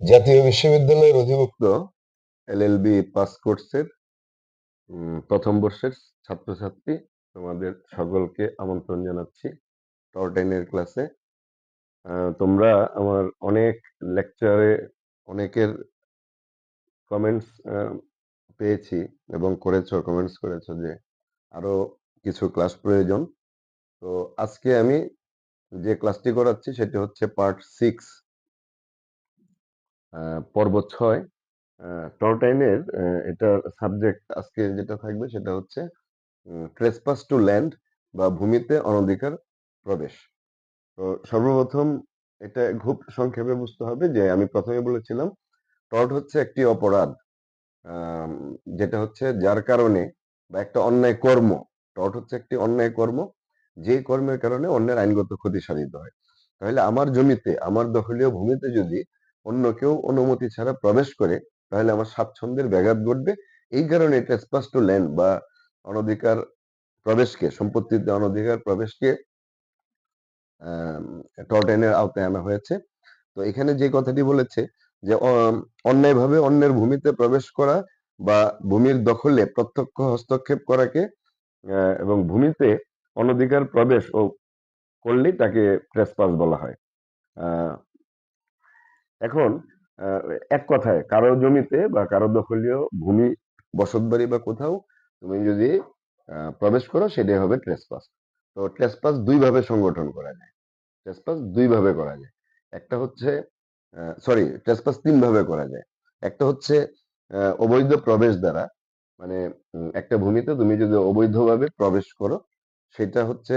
জাতীয় বিশ্ববিদ্যালয়ের অধিভুক্ত এলএলবি পাস কোর্সের প্রথম বর্ষের ছাত্রছাত্রী তোমাদের সকলকে আমন্ত্রণ জানাচ্ছি টর্টাইনের ক্লাসে তোমরা আমার অনেক লেকচারে অনেকের কমেন্টস পেয়েছি এবং করেছ কমেন্টস করেছ যে আরও কিছু ক্লাস প্রয়োজন। তো আজকে আমি যে ক্লাসটি করাচ্ছি সেটি হচ্ছে পার্ট সিক্স পর্ব ছয়। টর্টাইনের এটা সাবজেক্ট আজকে যেটা থাকবে সেটা হচ্ছে ট্রেসপাস টু ল্যান্ড বা ভূমিতে অনধিকার প্রবেশ। তো সর্বপ্রথম এটা খুব সংক্ষেপে বুঝতে হবে যে আমি প্রথমে বলেছিলাম টর্ট হচ্ছে একটি অপরাধ। যেটা হচ্ছে যার কারণে বা একটা অন্যায় কর্ম টর্ট হচ্ছে একটি অন্যায় কর্ম, যে কর্মের কারণে অন্যের আইনগত ক্ষতি সাধিত হয়। তাহলে আমার জমিতে, আমার দখলীয় ভূমিতে যদি অন্য কেউ অনুমতি ছাড়া প্রবেশ করে, তাহলে আমার স্বাচ্ছন্দ্যের ব্যাঘাত ঘটবে। এই কারণে ট্রেসপাস টু ল্যান্ড বা অনধিকার প্রবেশকে সম্পত্তিতে অনধিকার প্রবেশকে টর্ট আইনের আওতায় আনা হয়েছে। তো এখানে যে কথাটি বলেছে যে অন্যায়ভাবে অন্যের ভূমিতে প্রবেশ করা বা ভূমির দখলে প্রত্যক্ষ হস্তক্ষেপ করাকে এবং ভূমিতে অনধিকার প্রবেশ ও করলেই তাকে ট্রেসপাস বলা হয়। এখন এক কথায় কারও জমিতে বা কারও দখলীয় ভূমি, বসতবাড়ি বা কোথাও তুমি যদি প্রবেশ করো সেটাই হবে ট্রেসপাস তো ট্রেসপাস দুই ভাবে সংগঠন করা যায়। ট্রেসপাস দুই ভাবে করা যায়। একটা হচ্ছে সরি ট্রেসপাস তিন ভাবে করা যায়। একটা হচ্ছে অবৈধ প্রবেশ দ্বারা মানে একটা ভূমিতে তুমি যদি অবৈধভাবে প্রবেশ করো, সেটা হচ্ছে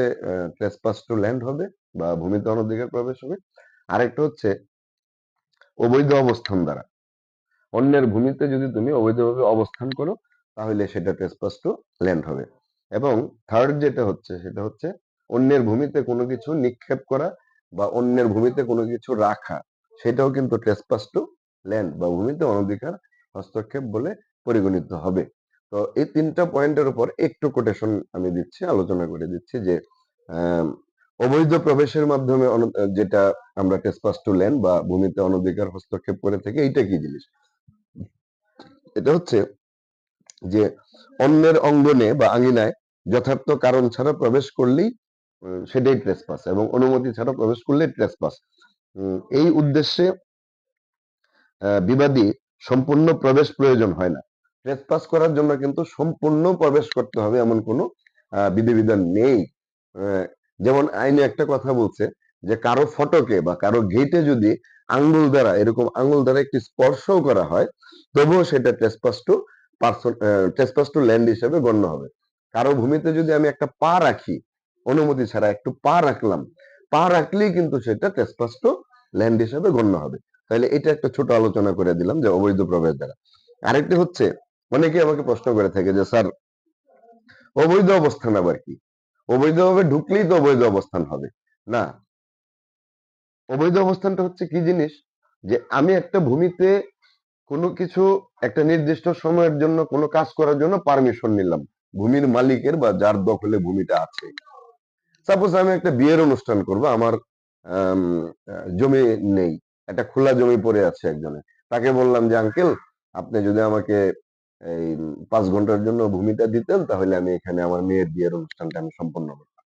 ট্রেসপাস টু ল্যান্ড হবে বা ভূমিতে অনধিকার প্রবেশ হবে। আরেকটা হচ্ছে অবৈধ অবস্থান দ্বারা। অন্যের ভূমিতে যদি তুমি অবৈধভাবে অবস্থান করো, তাহলে সেটা ট্রেসপাস টু ল্যান্ড হবে। এবং থার্ড যেটা হচ্ছে, সেটা হচ্ছে অন্যের ভূমিতে কোনো কিছু নিক্ষেপ করা বা অন্যের ভূমিতে কোনো কিছু রাখা, সেটাও কিন্তু ট্রেসপাস টু ল্যান্ড বা ভূমিতে অনধিকার, হস্তক্ষেপ বলে পরিগণিত হবে। তো এই তিনটা পয়েন্টের উপর একটু কোটেশন আমি দিচ্ছি, আলোচনা করে দিচ্ছি যে অবৈধ প্রবেশের মাধ্যমে যেটা আমরা ট্রেসপাস টু ল্যান্ড বা ভূমিতে অনধিকার হস্তক্ষেপ করে থাকি, এইটা কি জিনিস? এটা হচ্ছে যে অন্যের অঙ্গনে বা আঙিনায় যথার্থ কারণ ছাড়া প্রবেশ করলেই সেটাই ট্রেসপাস এবং অনুমতি ছাড়া প্রবেশ করলেই ট্রেসপাস এই উদ্দেশ্যে বিবাদী সম্পূর্ণ প্রবেশ প্রয়োজন হয় না। ট্রেসপাস করার জন্য কিন্তু সম্পূর্ণ প্রবেশ করতে হবে এমন কোনো বিধিবিধান নেই। যেমন আইনে একটা কথা বলছে যে কারও ফটকে বা কারও গেটে যদি আঙ্গুল দ্বারা, এরকম আঙ্গুল দ্বারা একটি স্পর্শও করা হয়, তবুও সেটা trespass to person trespass to land হিসেবে গণ্য হবে। কারও ভূমিতে যদি আমি একটা পা রাখি, অনুমতি ছাড়া একটু পা রাখলাম, পা রাখলেই কিন্তু সেটা ট্রেসপাস টু ল্যান্ড হিসেবে গণ্য হবে। তাহলে এটা একটা ছোট আলোচনা করে দিলাম যে অবৈধ প্রবেশ দ্বারা। আরেকটি হচ্ছে অনেকে আমাকে প্রশ্ন করে থাকে যে, স্যার, অবৈধ অবস্থান আবার কি? অবৈধভাবে ঢুকলেই তো অবৈধ অবস্থান হবে। না। অবৈধ অবস্থানটা হচ্ছে কি জিনিস? যে আমি একটা ভূমিতে কোনো কিছু একটা নির্দিষ্ট সময়ের জন্য কোনো কাজ করার জন্য পারমিশন নিলাম। ভূমির মালিকের বা যার দখলে ভূমিটা আছে। সাপোজ আমি একটা বিয়ের অনুষ্ঠান করব আমার আম, জমি নেই। একটা খোলা জমি পড়ে আছে একজনের। তাকে বললাম যে আঙ্কেল আপনি যদি আমাকে এই পাঁচ ঘণ্টার জন্য ভূমিটা দিতেন, তাহলে আমি এখানে আমার মেয়ের বিয়ের অনুষ্ঠানটা আমি সম্পন্ন করতাম।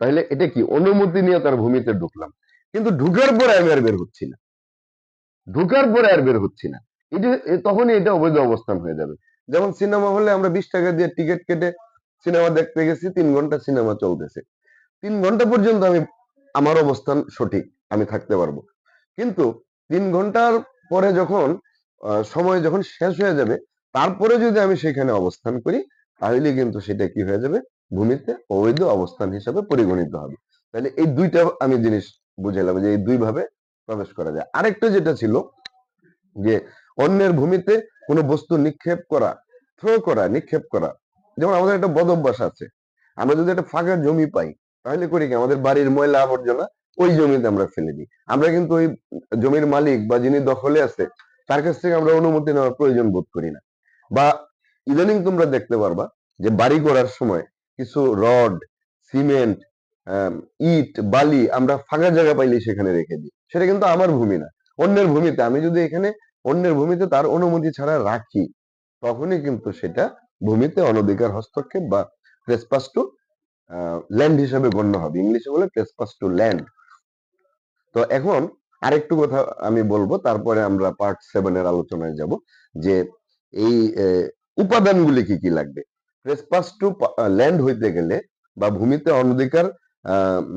তাহলে এটা কি অনুমতি নিয়ে তার ভূমিতে ঢুকলাম? কিন্তু ঢুকার পরে আমি আর বের হচ্ছি না। ঢুকার পরে আর বের হচ্ছি না। এটা তখনই এটা অবৈধ অবস্থান হয়ে যাবে। যেমন সিনেমা হলে আমরা বিশ টাকা দিয়ে টিকিট কেটে সিনেমা দেখতে গেছি, তিন ঘণ্টা সিনেমা চলতেছে। তিন ঘণ্টা পর্যন্ত আমি, আমার অবস্থান সঠিক, আমি থাকতে পারব। কিন্তু তিন ঘণ্টার পরে যখন সময় যখন শেষ হয়ে যাবে তারপরে যদি আমি সেখানে অবস্থান করি, তাহলে কিন্তু সেটা কি হয়ে যাবে? ভূমিতে অবৈধ অবস্থান হিসাবে পরিগণিত হবে। তাহলে এই দুইটা আমি জিনিস বুঝাইলাম যে এই দুই ভাবে প্রবেশ করা যায়। আরেকটা যেটা ছিল যে অন্যের ভূমিতে কোনো বস্তু নিক্ষেপ করা থ্রো করা, নিক্ষেপ করা, যেমন আমাদের একটা বদভ্যাস আছে। আমরা যদি একটা ফাঁকা জমি পাই, তাহলে করি কি? আমাদের বাড়ির ময়লা আবর্জনা ওই জমিতে আমরা ফেলে দিই। আমরা কিন্তু ওই জমির মালিক বা যিনি দখলে আছে, তার কাছ থেকে আমরা অনুমতি নেওয়ার প্রয়োজন বোধ করি না। বা ইদানিং তোমরা দেখতে পারবা যে বাড়ি করার সময় কিছু রড, সিমেন্ট ইট, বালি আমরা ফাঁকা জায়গা পাইলে সেখানে রেখে দিই। সেটা কিন্তু আমার ভূমি না, অন্যের ভূমিতে। আমি যদি এখানে অন্যের ভূমিতে তার অনুমতি ছাড়া রাখি, তখনই কিন্তু সেটা ভূমিতে অনধিকার হস্তক্ষেপ বা ট্রেসপাস টু ল্যান্ড হিসেবে গণ্য হবে। ইংলিশে বলে ট্রেসপাস টু ল্যান্ড তো এখন আরেকটু কথা আমি বলব, তারপরে আমরা পার্ট সেভেন এর আলোচনায় যাব যে এই উপাদানগুলি কি কি লাগবে? ট্রেসপাস টু ল্যান্ড হইতে গেলে বা ভূমিতে অনধিকার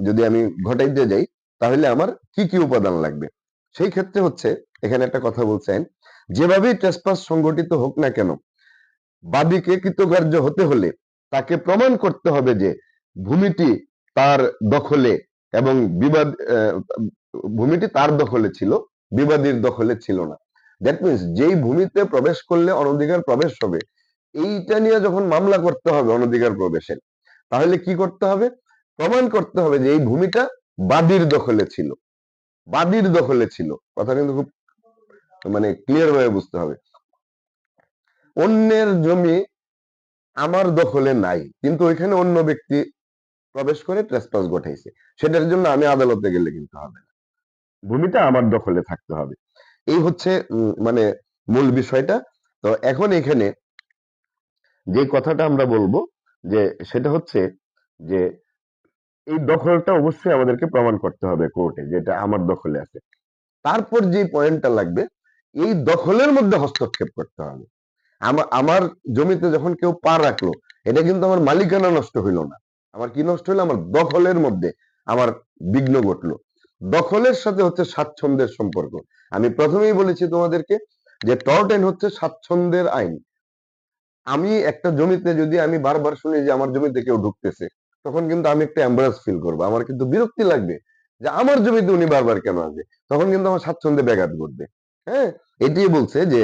যদি আমি ঘটাইতে যাই, তাহলে আমার কি কি উপাদান লাগবে? সেই ক্ষেত্রে হচ্ছে, এখানে একটা কথা বলছেন, যেভাবেই ট্রেসপাস সংগঠিত হোক না কেন, বাদীকে কৃতকার্য হতে হলে তাকে প্রমাণ করতে হবে যে ভূমিটি তার দখলে এবং বিবাদ ভূমিটি তার দখলে ছিল, বিবাদীর দখলে ছিল না। দ্যাট মিনস যেই ভূমিতে প্রবেশ করলে অনধিকার প্রবেশ হবে, এইটা নিয়ে যখন মামলা করতে হবে অনধিকার প্রবেশের, তাহলে কি করতে হবে? প্রমাণ করতে হবে যে এই ভূমিটা বাদীর দখলে ছিল, বাদীর দখলে ছিল। কথা কিন্তু খুব মানে ক্লিয়ার ভাবে বুঝতে হবে। অন্যের জমি আমার দখলে নাই, কিন্তু ওইখানে অন্য ব্যক্তি প্রবেশ করে ট্রেসপাস ঘটাইছে। সেটার জন্য আমি আদালতে গেলে কিন্তু হবে না। ভূমিটা আমার দখলে থাকতে হবে। এই হচ্ছে মানে মূল বিষয়টা। তো এখন এখানে যে কথাটা আমরা বলব, যে সেটা হচ্ছে যে এই দখলটা অবশ্যই আমাদেরকে প্রমাণ করতে হবে কোর্টে, যেটা আমার দখলে আছে। তারপর যে পয়েন্টটা লাগবে, এই দখলের মধ্যে হস্তক্ষেপ করতে হবে। আমার জমিতে যখন কেউ পা রাখল, এটা কিন্তু আমার মালিকানা নষ্ট হইল না। আমার কি নষ্ট হলো আমার দখলের মধ্যে আমার বিঘ্ন ঘটলো। দখলের সাথে হচ্ছে স্বাচ্ছন্দ্যের সম্পর্ক। আমি প্রথমেই বলেছি তোমাদেরকে যে টর্ট আইন হচ্ছে স্বাচ্ছন্দ্যের আইন। আমি একটা জমিতে যদি আমি বারবার শুনি যে আমার জমিতে কেউ ঢুকতেছে, তখন কিন্তু আমি একটা অ্যাম্বারাস ফিল করব। আমার কিন্তু বিরক্তি লাগবে যে আমার জমিতে উনি বারবার কেন আসবে? তখন কিন্তু আমার স্বাচ্ছন্দ্যে ব্যাঘাত ঘটবে। হ্যাঁ এটাই বলছে যে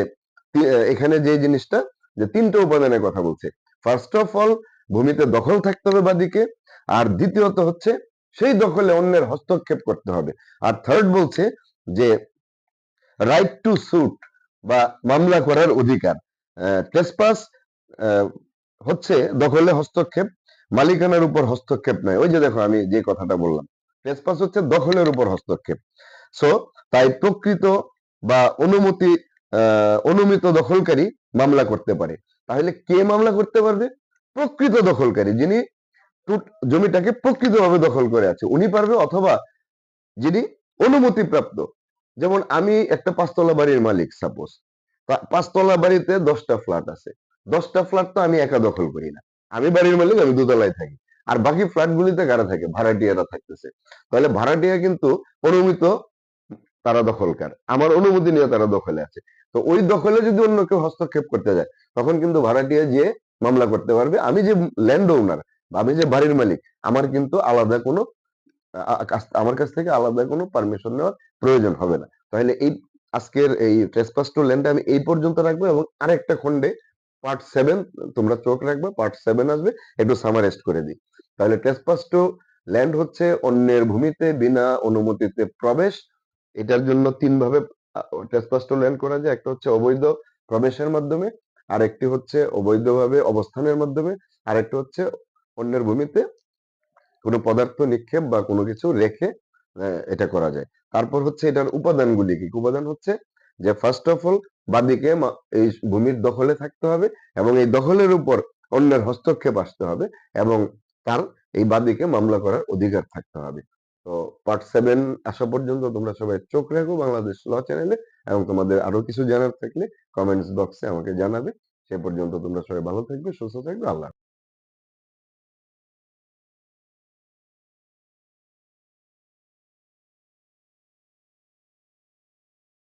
এখানে যে জিনিসটা, যে তিনটে উপাদানের কথা বলছে। ফার্স্ট অফ অল ভূমিতে দখল থাকতে হবে বাদিকে, আর দ্বিতীয়ত হচ্ছে সেই দখলে অন্যের হস্তক্ষেপ করতে হবে। আর থার্ড বলছে যে রাইট টু সুট বা মামলা করার অধিকার। ট্রেসপাস হচ্ছে দখলে হস্তক্ষেপ, মালিকানার উপর হস্তক্ষেপ নয়। ওই যে দেখো আমি যে কথাটা বললাম ট্রেসপাস হচ্ছে দখলের উপর হস্তক্ষেপ। সো তাই প্রকৃত বা অনুমতি অনুমিত দখলকারী মামলা করতে পারে। তাহলে কে মামলা করতে পারবে? প্রকৃত দখলকারী, যিনি জমিটাকে প্রকৃতভাবে দখল করে আছে। উনি পারবে অথবা যিনি অনুমতি প্রাপ্ত যেমন আমি একটা পাঁচতলা বাড়ির মালিক সাপোজ পাঁচতলা বাড়িতে দশটা ফ্ল্যাট আছে। দশটা ফ্ল্যাট তো আমি একা দখল করি না। আমি বাড়ির মালিক, আমি দোতলায় থাকি। আর বাকি ফ্ল্যাট গুলিতে কারা থাকে? ভাড়াটিয়ারা থাকতেছে। তাহলে ভাড়াটিয়া কিন্তু অনুমিত তারা দখলকার। আমার অনুমতি নিয়ে তারা দখলে আছে। তো ওই দখলে যদি অন্য কেউ হস্তক্ষেপ করতে যায়, তখন কিন্তু ভাড়াটিয়া যে মামলা করতে পারবে, আমি যে ল্যান্ড ওনার আমি যে বাড়ির মালিক। আমার কিন্তু আলাদা কোনো আমার কাছ থেকে আলাদা কোনো পারমিশন নেওয়ার প্রয়োজন হবে না। তাহলে এই আজকের এই ট্রেসপাস টু ল্যান্ড আমি এই পর্যন্ত রাখব এবং আরেকটা খন্ডে পার্ট সেভেন তোমরা চোখ রাখবে পার্ট সেভেন আসবে, একটু সামারাইজ করে দিই। তাহলে ট্রেসপাস টু ল্যান্ড হচ্ছে অন্যের ভূমিতে বিনা অনুমতিতে প্রবেশ। এটার জন্য তিন ভাবে ট্রেসপাস টু ল্যান্ড করা যায়। একটা হচ্ছে অবৈধ প্রবেশের মাধ্যমে, আরেকটি হচ্ছে অবৈধভাবে অবস্থানের মাধ্যমে, আরেকটা হচ্ছে অন্যের ভূমিতে কোনো পদার্থ নিক্ষেপ বা কোনো কিছু রেখে এটা করা যায়। তারপর হচ্ছে এটার উপাদানগুলি কি? উপাদান হচ্ছে যে ফার্স্ট অফ অল বাদিকে এই ভূমির দখলে থাকতে হবে এবং এই দখলের উপর অন্যের হস্তক্ষেপ আসতে হবে এবং তার এই বাদিকে মামলা করার অধিকার থাকতে হবে। তো পার্ট সেভেন আসা পর্যন্ত তোমরা সবাই চোখ রাখো বাংলাদেশ ল চ্যানেলে এবং তোমাদের আরও কিছু জানার থাকলে কমেন্টস বক্সে আমাকে জানাবে। সে পর্যন্ত তোমরা সবাই ভালো থাকবে, সুস্থ থাকবে, আল্লাহ।